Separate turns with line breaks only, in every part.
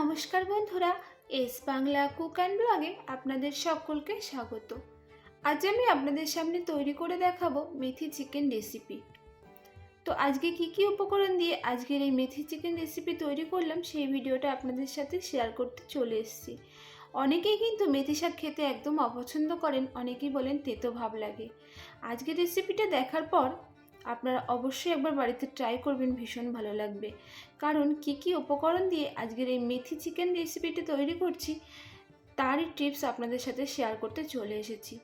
নমস্কার বন্ধুরা, S Bangla cook and ব্লগে আপনাদের সকলকে স্বাগত। আজ আমি আপনাদের সামনে তৈরি করে দেখাবো মেথি চিকেন রেসিপি। তো আজকে কি কি উপকরণ দিয়ে আজকের এই মেথি চিকেন রেসিপি তৈরি করলাম, সেই ভিডিওটা আপনাদের সাথে শেয়ার করতে চলে এসেছি। অনেকেই কিন্তু মেথি শাক খেতে একদম অপছন্দ করেন, অনেকেই বলেন তেতো ভাব লাগে। আজকের রেসিপিটা দেখার পর আপনারা অবশ্যই একবার বাড়িতে ট্রাই করবেন, ভীষণ ভালো লাগবে। কারণ কি কি উপকরণ দিয়ে আজকের এই মেথি চিকেন রেসিপিটি তৈরি করছি, তারই টিপস আপনাদের সাথে শেয়ার করতে চলে এসেছি।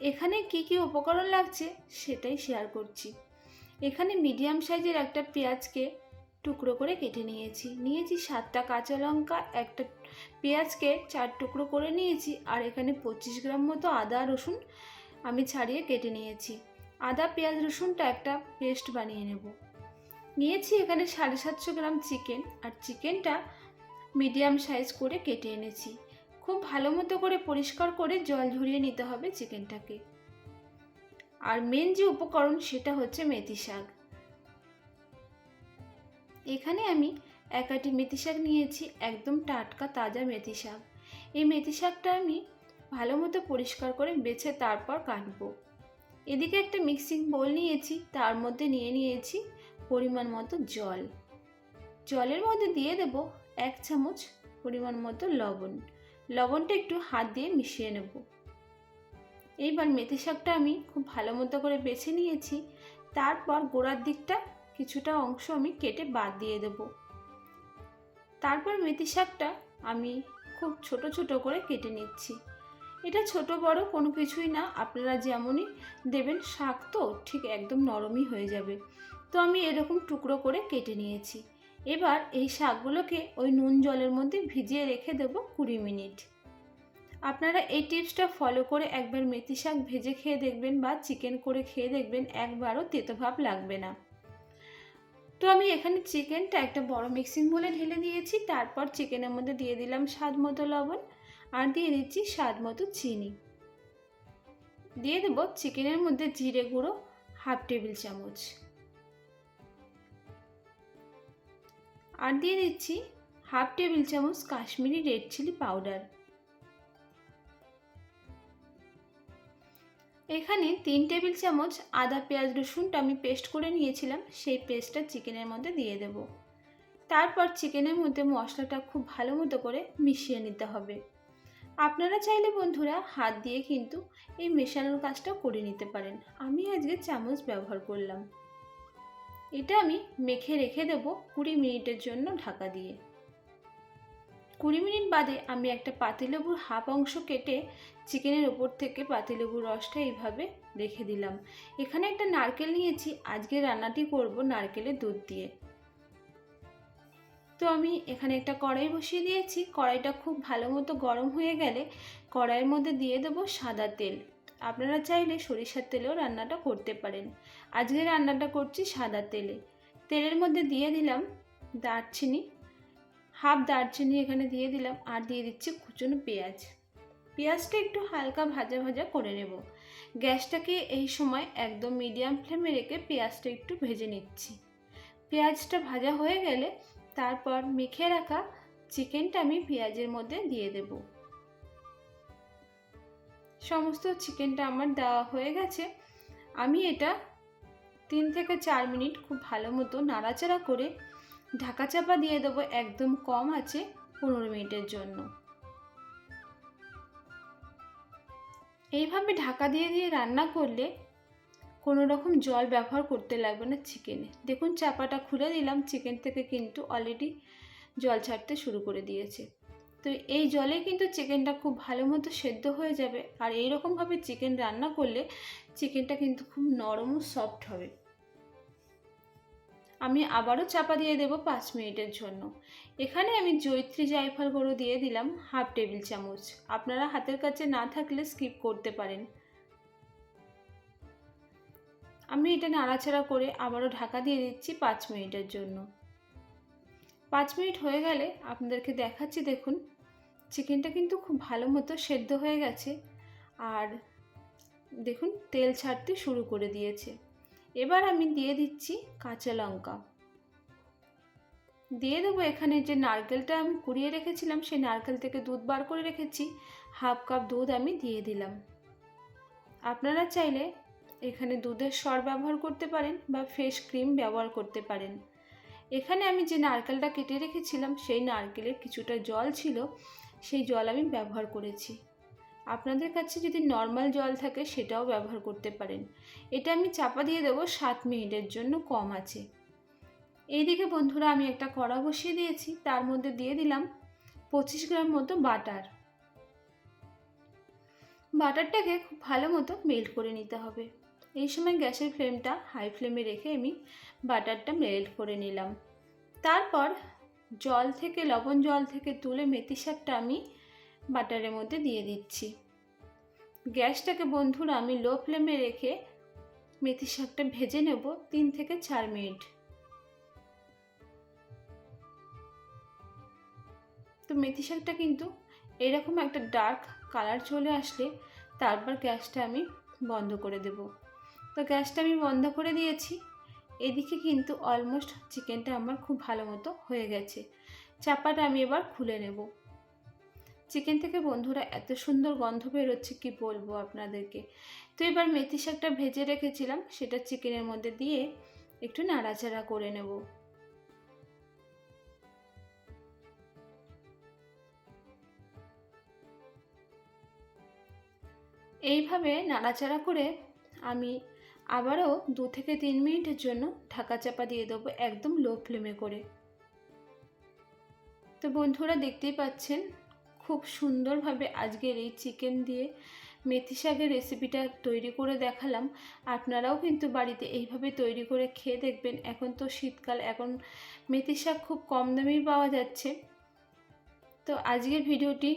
এখানে কি কি উপকরণ লাগছে সেটাই শেয়ার করছি। এখানে মিডিয়াম সাইজের একটা পেঁয়াজকে টুকরো করে কেটে নিয়েছি। নিয়েছি সাতটা কাঁচা লঙ্কা, একটা পেঁয়াজকে চার টুকরো করে নিয়েছি, আর এখানে পঁচিশ গ্রাম মতো আদা রসুন আমি ছাড়িয়ে কেটে নিয়েছি। আদা, পেঁয়াজ, রসুনটা একটা পেস্ট বানিয়ে নেব। নিয়েছি এখানে সাড়ে সাতশো গ্রাম চিকেন আর চিকেনটা মিডিয়াম সাইজ করে কেটে এনেছি। খুব ভালো মতো করে পরিষ্কার করে জল ঝরিয়ে নিতে হবে চিকেনটাকে। আর মেন যে উপকরণ সেটা হচ্ছে মেথি শাক। এখানে আমি এক আটি মেথি শাক নিয়েছি, একদম টাটকা তাজা মেথি শাক। এই মেথি শাকটা আমি ভালো মতো পরিষ্কার করে বেছে তারপর কাটবো। এদিকে একটা মিক্সিং বোল নিয়েছি, তার মধ্যে নিয়ে নিয়েছি পরিমাণ মতো জল। জলের মধ্যে দিয়ে দেব এক চামচ পরিমাণ মতো লবণ। লবণটা একটু হাত দিয়ে মিশিয়ে নেব। এইবার মেথি শাকটা আমি খুব ভালো মতো করে বেছে নিয়েছি। তারপর গোড়ার দিকটা কিছুটা অংশ আমি কেটে বাদ দিয়ে দেব। তারপর মেথি শাকটা আমি খুব ছোট ছোট করে কেটে নিচ্ছি। এটা ছোট, বড় কোনো কিছুই না। আপনারা যেমনই দেবেন শাক তো ঠিক একদম নরমই হয়ে যাবে। তো আমি এরকম টুকরো করে কেটে নিয়েছি। এবার এই শাকগুলোকে ওই নুন জলের মধ্যে ভিজিয়ে রেখে দেব কুড়ি মিনিট। আপনারা এই টিপসটা ফলো করে একবার মেথি শাক ভেজে খেয়ে দেখবেন বা চিকেন করে খেয়ে দেখবেন, একবারও তেতো ভাব লাগবে না। তো আমি এখানে চিকেনটা একটা বড় মিক্সিং বলে ঢেলে দিয়েছি। তারপর চিকেনের মধ্যে দিয়ে দিলাম স্বাদ মতো লবণ। আর দিয়ে দিচ্ছি স্বাদ মতো চিনি। দিয়ে দেবো চিকেনের মধ্যে জিরে গুঁড়ো, হাফ টেবিল চামচ। আর দিয়ে দিচ্ছি হাফ টেবিল চামচ কাশ্মীরি রেড চিলি পাউডার। এখানে তিন টেবিল চামচ আদা, পেঁয়াজ, রসুনটা আমি পেস্ট করে নিয়েছিলাম, সেই পেস্টটা চিকেনের মধ্যে দিয়ে দেব। তারপর চিকেনের মধ্যে মশলাটা খুব ভালো মতো করে মিশিয়ে নিতে হবে। আপনারা চাইলে বন্ধুরা হাত দিয়ে কিন্তু এই মেশানোর কাজটা করে নিতে পারেন। আমি আজকে চামচ ব্যবহার করলাম। এটা আমি মেখে রেখে দেব কুড়ি মিনিটের জন্য ঢাকা দিয়ে। কুড়ি মিনিট বাদে আমি একটা পাতিলেবুর হাফ অংশ কেটে চিকেনের ওপর থেকে পাতিলেবুর রসটা এইভাবে রেখে দিলাম। এখানে একটা নারকেল নিয়েছি। আজকে রান্নাটি করব নারকেলের দুধ দিয়ে। তো আমি এখানে একটা কড়াই বসিয়ে দিয়েছি। কড়াইটা খুব ভালো মতো গরম হয়ে গেলে কড়াইয়ের মধ্যে দিয়ে দেবো সাদা তেল। আপনারা চাইলে সরিষার তেলেও রান্নাটা করতে পারেন। আজকে রান্নাটা করছি সাদা তেলে। তেলের মধ্যে দিয়ে দিলাম দারচিনি। হাফ দারচিনি এখানে দিয়ে দিলাম আর দিয়ে দিচ্ছি কুচনো পেঁয়াজ। পেঁয়াজটা একটু হালকা ভাজা ভাজা করে নেব। গ্যাসটাকে এই সময় একদম মিডিয়াম ফ্লেমে রেখে পেঁয়াজটা একটু ভেজে নিচ্ছি। পেঁয়াজটা ভাজা হয়ে গেলে তারপর মেখে রাখা চিকেনটা আমি পেঁয়াজের মধ্যে দিয়ে দেব। সমস্ত চিকেনটা আমার দেওয়া হয়ে গেছে। আমি এটা তিন থেকে চার মিনিট খুব ভালো মতো নাড়াচাড়া করে ঢাকা চাপা দিয়ে দেবো একদম কম আছে পনেরো মিনিটের জন্য। এইভাবে ঢাকা দিয়ে দিয়ে রান্না করলে কোনো রকম জল ব্যবহার করতে লাগবে না চিকেনে দেখুন, চাপাটা খুলে দিলাম চিকেন থেকে কিন্তু অলরেডি জল ছাড়তে শুরু করে দিয়েছে। তো এই জলে কিন্তু চিকেনটা খুব ভালো মতো সেদ্ধ হয়ে যাবে। আর এই রকমভাবে চিকেন রান্না করলে চিকেনটা কিন্তু খুব নরম ও সফট হবে। আমি আবারও চাপা দিয়ে দেব পাঁচ মিনিটের জন্য। এখানে আমি জৈত্রী জায়ফল গুঁড়ো দিয়ে দিলাম হাফ টেবিল চামচ। আপনারা হাতের কাছে না থাকলে স্কিপ করতে পারেন। আমি এটা নাড়াচাড়া করে আবারও ঢাকা দিয়ে দিচ্ছি পাঁচ মিনিটের জন্য। পাঁচ মিনিট হয়ে গেলে আপনাদেরকে দেখাচ্ছি দেখুন, চিকেনটা কিন্তু খুব ভালো মতো সেদ্ধ হয়ে গেছে আর দেখুন তেল ছাড়তে শুরু করে দিয়েছে। এবার আমি দিয়ে দিচ্ছি কাঁচা লঙ্কা। দিয়ে দেবো এখানে যে নারকেলটা আমি কুড়িয়ে রেখেছিলাম, সেই নারকেল থেকে দুধ বার করে রেখেছি। হাফ কাপ দুধ আমি দিয়ে দিলাম। আপনারা চাইলে এখানে দুধের সর ব্যবহার করতে পারেন বা ফেস ক্রিম ব্যবহার করতে পারেন। এখানে আমি যে নারকেলটা কেটে রেখেছিলাম, সেই নারকেলের কিছুটা জল ছিল, সেই জল আমি ব্যবহার করেছি। আপনাদের কাছে যদি নর্মাল জল থাকে, সেটাও ব্যবহার করতে পারেন। এটা আমি চাপা দিয়ে দেবো, সাত মিনিটের জন্য কম আছে। এইদিকে বন্ধুরা, আমি একটা কড়া বসিয়ে দিয়েছি, তার মধ্যে দিয়ে দিলাম পঁচিশ গ্রাম মতো বাটার। বাটারটাকে খুব ভালো মতো মেল্ট করে নিতে হবে। এই সময় গ্যাসের ফ্লেমটা হাই ফ্লেমে রেখে আমি বাটারটা মেল্ট করে নিলাম। তারপর জল থেকে, লবণ জল থেকে তুলে মেথি শাকটা আমি বাটারের মধ্যে দিয়ে দিচ্ছি। গ্যাসটাকে বন্ধুরা আমি লো ফ্লেমে রেখে মেথি শাকটা ভেজে নেব তিন থেকে চার মিনিট। তো মেথি শাকটা কিন্তু এরকম একটা ডার্ক কালার চলে আসলে তারপর গ্যাসটা আমি বন্ধ করে দেব। তো গ্যাসটা আমি বন্ধ করে দিয়েছি। এদিকে কিন্তু অলমোস্ট চিকেনটা আমার খুব ভালো মতো হয়ে গেছে। চাপাটা আমি এবার খুলে নেব। চিকেন থেকে বন্ধুরা এত সুন্দর গন্ধ বেরোচ্ছে, কি বলব আপনাদেরকে? তো এবার মেথি শাকটা ভেজে রেখেছিলাম, সেটা চিকেনের মধ্যে দিয়ে একটু নাড়াচাড়া করে নেব। এইভাবে নাড়াচাড়া করে আমি আবারও দু থেকে তিন মিনিটের জন্য ঢাকা চাপা দিয়ে দেবো একদম লো ফ্লেমে করে। তো বন্ধুরা দেখতেই পাচ্ছেন, খুব সুন্দরভাবে আজকের এই চিকেন দিয়ে মেথি শাকের রেসিপিটা তৈরি করে দেখালাম। আপনারাও কিন্তু বাড়িতে এইভাবে তৈরি করে খেয়ে দেখবেন। এখন তো শীতকাল, এখন মেথি শাক খুব কম দামেই পাওয়া যাচ্ছে। তো আজকের ভিডিওটি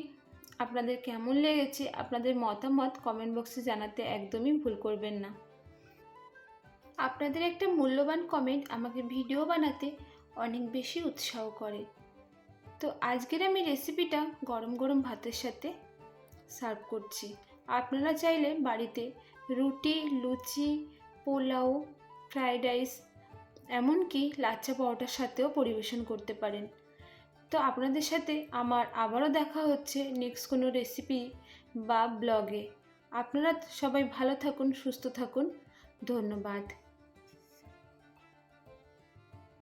আপনাদের কেমন লেগেছে, আপনাদের মতামত কমেন্ট বক্সে জানাতে একদমই ভুল করবেন না। আপনাদের একটা মূল্যবান কমেন্ট আমাকে ভিডিও বানাতে অনেক বেশি উৎসাহ করে। তো আজকের আমি রেসিপিটা গরম গরম ভাতের সাথে সার্ভ করছি। আপনারা চাইলে বাড়িতে রুটি, লুচি, পোলাও ফ্রায়েড রাইস এমনকি লাচ্চা পরোটার সাথেও পরিবেশন করতে পারেন। তো আপনাদের সাথে আমার আবারও দেখা হচ্ছে নেক্সট কোনো রেসিপি বা ব্লগে আপনারা সবাই ভালো থাকুন, সুস্থ থাকুন। ধন্যবাদ।